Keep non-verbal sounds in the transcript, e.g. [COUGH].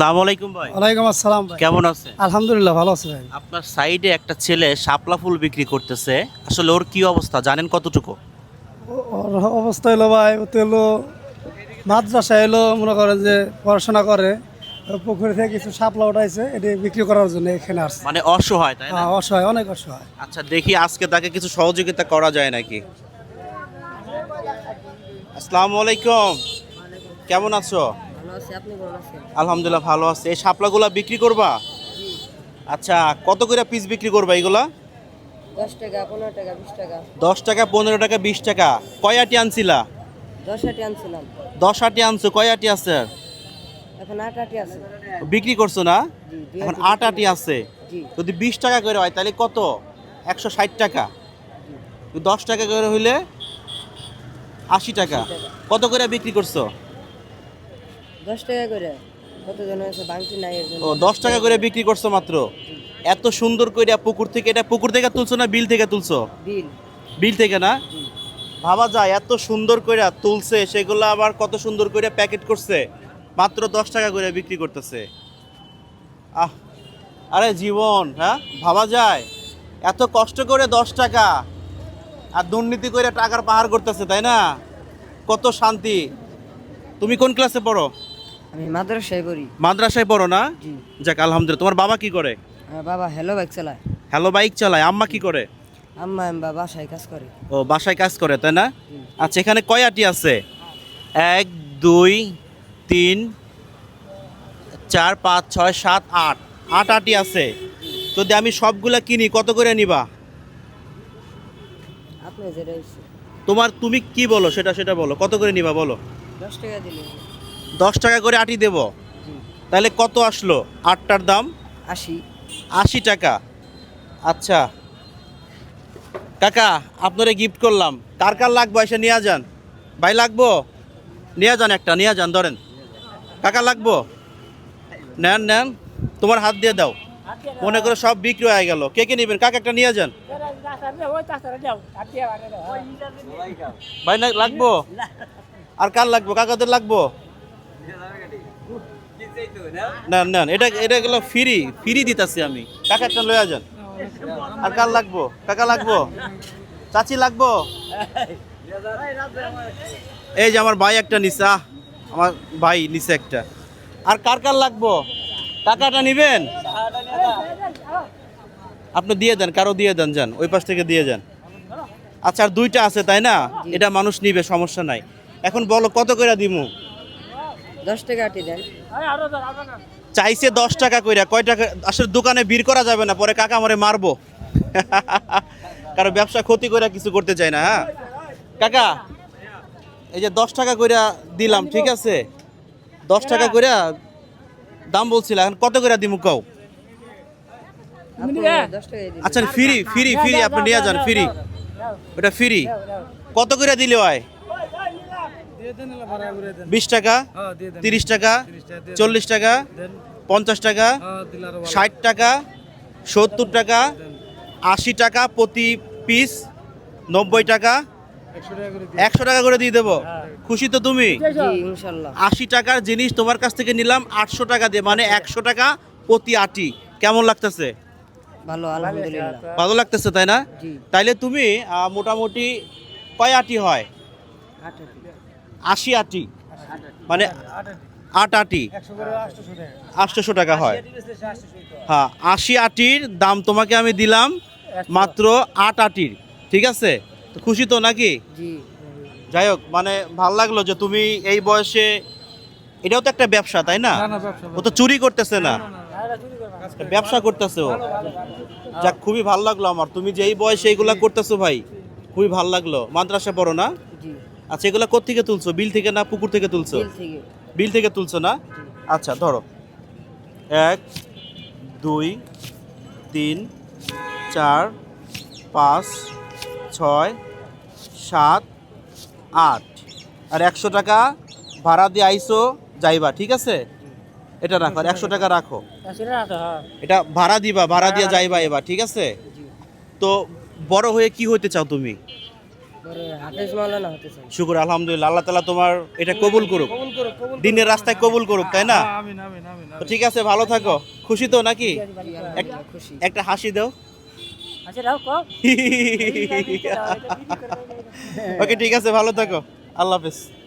আসসালামু আলাইকুম ভাই। ওয়ালাইকুম আসসালাম ভাই। কেমন আছেন? আলহামদুলিল্লাহ ভালো আছে ভাই। আপনার সাইডে একটা ছেলে শাপলা ফুল বিক্রি করতেছে। আসলে ওর কি অবস্থা? জানেন কতটুকু? ও- ওর অবস্থা হলো ভাই ও তো হলো মাদ্রাসা এলো মনে করেন যে পড়াশোনা করে। পুকুরে থেকে কিছু শাপলা উঠাইছে এটি বিক্রি করার জন্য এখানে আসছে। মানে অসহায় তাই না? হ্যাঁ, অসহায় অনেক অসহায়। আচ্ছা দেখি আজকে তাকে কিছু সহযোগিতা করা যায় নাকি? আসসালামু আলাইকুম। কেমন আছো? আলহামদুলিল্লাহ ভালো আছে। এই শাপলাগুলা বিক্রি করবা? আচ্ছা কত করে পিস বিক্রি করবা এগুলা? দশ টাকা পনেরো টাকা বিশ টাকা। দশ টাকা পনেরো টাকা বিশ টাকা। কয় আটি আনছিলা? দশ আটি আনছিলাম। দশ আটি আনছো কয় আটি আছে? এখন আট আটি আছে। বিক্রি করছ না? এখন আট আটি আছে। যদি বিশ টাকা করে হয় তাহলে কত? একশো ষাট টাকা। দশ টাকা করে হইলে আশি টাকা। কত করে বিক্রি করছ? দশ টাকা করে। কতজন আছে বাংটি নাই এর জন্য। ও দশ টাকা করে বিক্রি করছ মাত্র? এত সুন্দর করে পুকুর থেকে এটা পুকুর থেকে তুলছো না বিল থেকে তুলছো? বিল। বিল থেকে না? ভাবা যায় এত সুন্দর করে তুলছে সেগুলো আবার কত সুন্দর করে প্যাকেট করছে। মাত্র দশ টাকা করে বিক্রি করতেছে। আহ আরে জীবন হ্যাঁ? ভাবা যায়। এত কষ্ট করে দশ টাকা আর দুর্নীতি করে টাকার পাহাড় করতেছে তাই না? কত শান্তি। তুমি কোন ক্লাসে পড়ো? আমি মাদ্রাসায় পড়ি। মাদ্রাসায় পড়ো না? যাক আলহামদুলিল্লাহ। তোমার বাবা কি করে? আমার বাবা হ্যালো বাইক চালায়। হ্যালো বাইক চালায়। আম্মা কি করে? আম্মা আম্মা বাসায় কাজ করে। ও বাসায় কাজ করে তাই না? আচ্ছা এখানে কয় আটি আছে? এক দুই তিন চার পাঁচ ছয় সাত আট। আট আটি আছে। যদি আমি সবগুলা কিনি কত করে নিবা। তোমার তুমি কি বলো? সেটা সেটা বলো। কত করে নিবা বলো? দশ টাকা দিলে দশ টাকা করে আটি দেব। তাহলে কত আসলো? আটটার দাম? আশি। আশি টাকা। আচ্ছা। কাকা আপনারে গিফট করলাম। কার কার লাগবে এসে নিয়ে যান। ভাই লাগবো? নিয়ে যান একটা নিয়ে যান ধরেন। কাকা লাগবো? নেন নেন। তোমার হাত দিয়ে দাও। মনে করে সব বিক্রি হয়ে গেল। কে কে নেবেন? কাকা একটা নিয়ে যান। ভাই লাগবো? আর কার লাগবো? কাকাদের লাগবো? নেন না এটা এটা গেল ফ্রি ফ্রি দিতাছি আমি। কাকা একটা লয়ে যান আর কার লাগবো? কাকা লাগবো? চাচি লাগবো? এই যে আমার ভাই একটা নিছে আমার ভাই নিছে একটা। আর কার কার লাগবো? টাকাটা নিবেন? আপনি দিয়ে দেন কারও দিয়ে দেন যান ওই পাশ থেকে দিয়ে যান। আচ্ছা আর দুইটা আছে তাই না? এটা মানুষ নিবে সমস্যা নাই। এখন বলো কত করে দিমু? দশ টাকা আটি দেন চাইছে দশ টাকা কইরা কয় টাকা আসলে দোকানে ভিড় করা যাবে না পরে কাকা আমারে মারবো। [LAUGHS] কারণ ব্যবসা ক্ষতি করে কিছু করতে চাই না হ্যাঁ? কাকা এই যে দশ টাকা কইরা দিলাম ঠিক আছে? দশ টাকা কইরা দাম বলছিলাম এখন কত করে দিমু কও? আপনি দশ আচ্ছা ফ্রি ফ্রি ফ্রি আপনি নিয়ে যান ফ্রি। ওটা ফ্রি। কত করে দিলে হয়? বিশ টাকা তিরিশ টাকা চল্লিশ টাকা পঞ্চাশ টাকা ষাট টাকা সত্তর টাকা আশি টাকা প্রতি পিস নব্বই টাকা। একশো টাকা করে দিয়ে দেবো। খুশি তো তুমি? আশি টাকার জিনিস তোমার কাছ থেকে নিলাম আটশো টাকা দিয়ে মানে একশো টাকা প্রতি আটি। কেমন লাগতেছে? ভালো আলহামদুলিল্লাহ। ভালো লাগতেছে তাই না? তাইলে তুমি মোটামুটি কয় আটি হয়? আশি আটি। মানে আট আটি। আটশোশো টাকা হয়। হ্যাঁ আশি আটির দাম তোমাকে আমি দিলাম মাত্র আট আটির। ঠিক আছে? খুশি তো নাকি? যাই হোক মানে ভালো লাগল যে তুমি এই বয়সে এটাও তো একটা ব্যবসা তাই না? ও তো চুরি করতেছে না? ব্যবসা করতেছে ও। যাক খুবই ভালো লাগল আমার। তুমি যে এই বয়সে এইগুলা করতেছো ভাই খুবই ভালো লাগল। মাদ্রাসা পড়ো না? আচ্ছা এগুলা কোথেকে তুলছো? বিল থেকে না পুকুর থেকে তুলছো? বিল থেকে। তুলছো না? আচ্ছা ধরো। এক দুই তিন চার পাঁচ ছয় সাত আট। আর একশো টাকা ভাড়া দিয়ে আইসো যাইবা ঠিক আছে? এটা রাখো আর একশো টাকা রাখো। এটা ভাড়া দিবা ভাড়া দিয়ে যাইবা এবার ঠিক আছে? তো বড় হয়ে কি হইতে চাও তুমি? শুকুর আলহামদুলিল্লাহ আল্লাহ তালা তোমার এটা কবুল করুক। দিনের রাস্তায় কবুল করুক তাই না? তো ঠিক আছে ভালো থাকো। খুশি তো নাকি? একটা হাসি দাও। আচ্ছা [LAUGHS] ওকে ঠিক আছে ভালো থাকো। আল্লাহ হাফেজ।